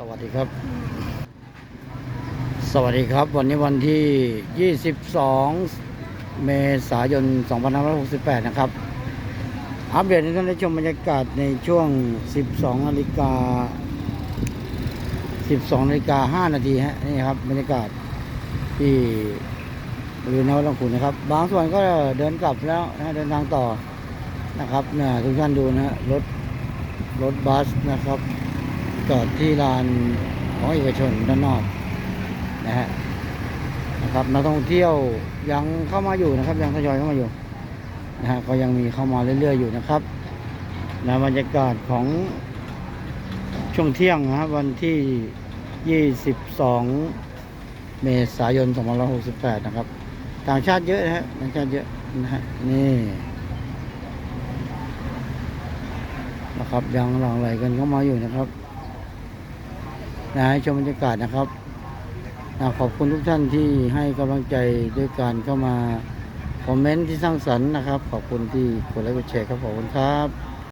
สวัสดีครับ สวัสดีครับ วันนี้วันที่ 22 เมษายน 2568 นะครับ อัปเดตให้ท่านได้ชมบรรยากาศในช่วง 12นาฬิกา 12นาฬิกา 5 นาทีฮะนี่ครับบรรยากาศที่บริเวณนวัดลงขุนนะครับ บางส่วนก็เดินกลับแล้วนะเดินทางต่อนะครับเนี่ยทุกท่านดูนะฮะรถรถบัสนะครับ จอดที่ลานของเอกชนด้านนอกนะฮะนะครับนักท่องเที่ยวยังเข้ามาอยู่นะครับ ยังทยอยเข้ามาอยู่นะฮะก็ยังมีเข้ามาเรื่อยๆอยู่นะครับนะบรรยากาศของช่วงเที่ยงนะครับวันที่ 22 เมษายน 2568 นะครับ ต่างชาติเยอะนะฮะต่างชาติเยอะนะฮะนี่นะครับยังหลั่งไหลกันเข้ามาอยู่นะครับ นะให้ชมบรรยากาศนะครับนะขอบคุณทุกท่านที่ให้กำลังใจด้วยการเข้ามาคอมเมนต์ที่สร้างสรรค์นะครับ ขอบคุณที่กดไลค์กดแชร์ครับขอบคุณครับ